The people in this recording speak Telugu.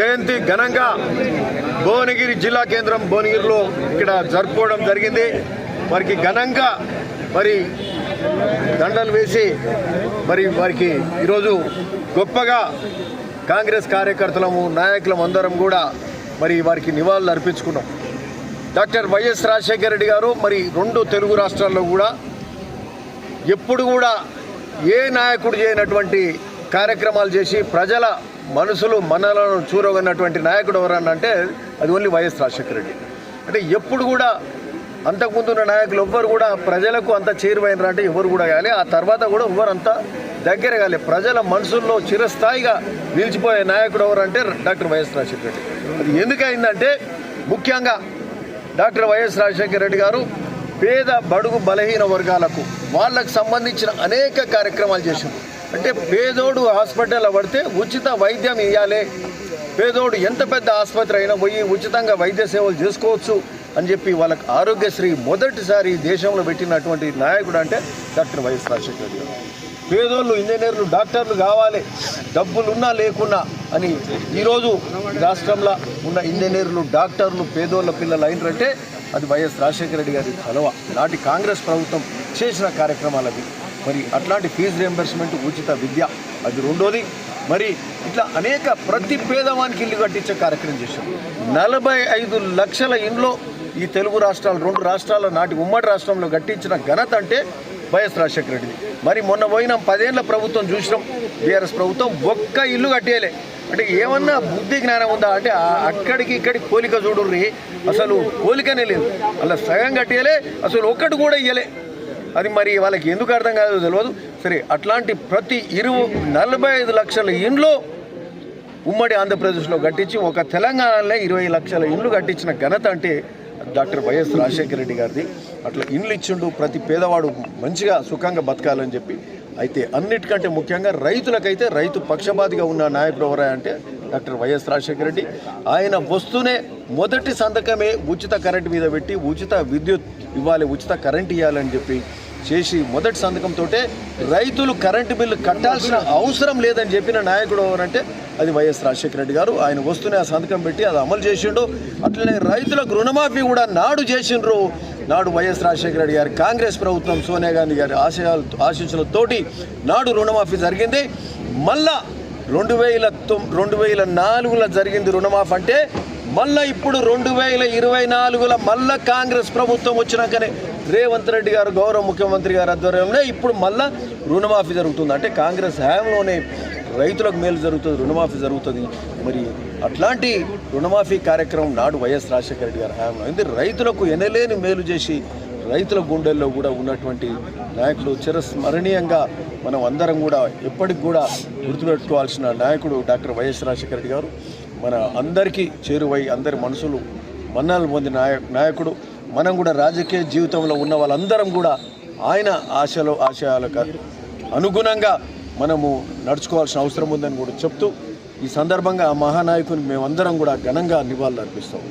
జయంతి ఘనంగా భువనగిరి జిల్లా కేంద్రం భువనగిరిలో ఇక్కడ జరుపుకోవడం జరిగింది. వారికి ఘనంగా మరి దండలు వేసి మరి వారికి ఈరోజు గొప్పగా కాంగ్రెస్ కార్యకర్తలము నాయకులం అందరం కూడా మరి వారికి నివాళులు అర్పించుకున్నాం. డాక్టర్ వైఎస్ రాజశేఖర రెడ్డి గారు మరి రెండు తెలుగు రాష్ట్రాల్లో కూడా ఎప్పుడు కూడా ఏ నాయకుడు చేయనటువంటి కార్యక్రమాలు చేసి ప్రజల మనసులు మనలను చూరగన్నటువంటి నాయకుడు ఎవరన్నా అంటే అది ఓన్లీ వైఎస్ రాజశేఖర రెడ్డి. అంటే ఎప్పుడు కూడా అంతకుముందు ఉన్న నాయకులు ఎవ్వరు కూడా ప్రజలకు అంత చేరువైనరు అంటే ఎవరు కూడా కాలే ఆ తర్వాత కూడా ఎవరు అంత దగ్గర కాలే. ప్రజల మనసుల్లో చిరస్థాయిగా నిలిచిపోయే నాయకుడు ఎవరంటే డాక్టర్ వైఎస్ రాజశేఖర రెడ్డి. అది ఎందుకైందంటే ముఖ్యంగా డాక్టర్ వైఎస్ రాజశేఖర రెడ్డి గారు పేద బడుగు బలహీన వర్గాలకు వాళ్ళకు సంబంధించిన అనేక కార్యక్రమాలు చేశారు అంటే పేదోడు హాస్పిటల్లో పడితే ఉచిత వైద్యం ఇవ్వాలి పేదోడు ఎంత పెద్ద ఆసుపత్రి అయినా పోయి ఉచితంగా వైద్య సేవలు చేసుకోవచ్చు అని చెప్పి వాళ్ళకి ఆరోగ్యశ్రీ మొదటిసారి దేశంలో పెట్టినటువంటి నాయకుడు అంటే డాక్టర్ వైఎస్ రాజశేఖర గారు. పేదోళ్ళు ఇంజనీర్లు డాక్టర్లు కావాలి. డబ్బులున్నా లేకున్నా అని ఈరోజు రాష్ట్రంలో ఉన్న ఇంజనీర్లు డాక్టర్లు పేదోళ్ళ పిల్లలు అయినరంటే అది వైఎస్ రాజశేఖర రెడ్డి గారి కలవ. నాటి కాంగ్రెస్ ప్రభుత్వం చేసిన కార్యక్రమాలవి. మరి అట్లాంటి ఫీజు రియంబర్స్మెంట్ ఉచిత విద్య అది రెండోది. మరి ఇట్లా అనేక ప్రతి పేదవానికి ఇల్లు కట్టించే కార్యక్రమం చేశాం నలభై ఐదు లక్షల ఇండ్లో ఈ తెలుగు రాష్ట్రాలు రెండు రాష్ట్రాల నాటి ఉమ్మడి రాష్ట్రంలో కట్టించిన ఘనత అంటే వైఎస్ రాజశేఖర రెడ్డిది. మరి మొన్న పోయిన పదేళ్ళ ప్రభుత్వం చూసినాం. బీఆర్ఎస్ ప్రభుత్వం ఒక్క ఇల్లు కట్టేయలే. అంటే ఏమన్నా బుద్ధి జ్ఞానం ఉందా? అంటే అక్కడికి ఇక్కడికి పోలిక చూడుర్రి. అసలు పోలికనే లేదు. అలా సగం కట్టేయలే అసలు ఒక్కటి కూడా ఇయ్యలే. అది మరి వాళ్ళకి ఎందుకు అర్థం కాదో తెలియదు సరే అట్లాంటి ప్రతి ఇరువు నలభై ఐదు లక్షల ఇండ్లు ఉమ్మడి ఆంధ్రప్రదేశ్లో కట్టించి ఒక తెలంగాణలో ఇరవై లక్షల ఇండ్లు కట్టించిన ఘనత అంటే డాక్టర్ వైఎస్ రాజశేఖర రెడ్డి గారిది. అట్లా ఇండ్లు ఇచ్చిండు ప్రతి పేదవాడు మంచిగా సుఖంగా బతకాలని చెప్పి. అయితే అన్నిటికంటే ముఖ్యంగా రైతులకైతే రైతు పక్షపాతిగా ఉన్న నాయకుడు ఎవరా అంటే డాక్టర్ వైఎస్ రాజశేఖర రెడ్డి. ఆయన వస్తూనే మొదటి సంతకమే ఉచిత కరెంట్ మీద పెట్టి ఉచిత విద్యుత్ ఇవ్వాలి ఉచిత కరెంట్ ఇవ్వాలని చెప్పి చేసి మొదటి సంతకంతో రైతులు కరెంటు బిల్లు కట్టాల్సిన అవసరం లేదని చెప్పిన నాయకుడు ఎవరంటే అది వైఎస్ రాజశేఖర రెడ్డి గారు. ఆయన వస్తూనే ఆ సంతకం పెట్టి అది అమలు చేసిండు. అట్లనే రైతులకు రుణమాఫీ కూడా నాడు చేసిండ్రు నాడు వైఎస్ రాజశేఖర రెడ్డి గారు. కాంగ్రెస్ ప్రభుత్వం సోనియా గాంధీ గారి ఆశయాలు ఆశీస్సులతోటి నాడు రుణమాఫీ జరిగింది. మళ్ళా రెండు వేల తొమ్ రెండు వేల నాలుగులో జరిగింది రుణమాఫీ అంటే మళ్ళా ఇప్పుడు రెండు వేల ఇరవై నాలుగులో మళ్ళా కాంగ్రెస్ ప్రభుత్వం వచ్చినాకనే రేవంత్ రెడ్డి గారు గౌరవ ముఖ్యమంత్రి గారి ఆధ్వర్యంలో ఇప్పుడు మళ్ళా రుణమాఫీ జరుగుతుంది. అంటే కాంగ్రెస్ హయాంలోనే రైతులకు మేలు జరుగుతుంది రుణమాఫీ జరుగుతుంది. మరి అట్లాంటి రుణమాఫీ కార్యక్రమం నాడు వైఎస్ రాజశేఖర రెడ్డి గారి హయాంలో. అయింది రైతులకు ఎనలేని మేలు చేసి రైతుల గుండెల్లో కూడా ఉన్నటువంటి నాయకుడు చిరస్మరణీయంగా మనం అందరం కూడా ఎప్పటికి కూడా గుర్తుపెట్టుకోవాల్సిన నాయకుడు డాక్టర్ వైఎస్ రాజశేఖర రెడ్డి గారు. మన అందరికీ చేరువై అందరి మనసులు మన్నాలు పొందిన నాయ నాయకుడు. మనం కూడా రాజకీయ జీవితంలో ఉన్న వాళ్ళందరం కూడా ఆయన ఆశలు ఆశయాలకు అనుగుణంగా మనము నడుచుకోవాల్సిన అవసరం ఉందని కూడా చెప్తూ ఈ సందర్భంగా ఆ మహానాయకుని మేమందరం కూడా ఘనంగా నివాళులు అర్పిస్తాం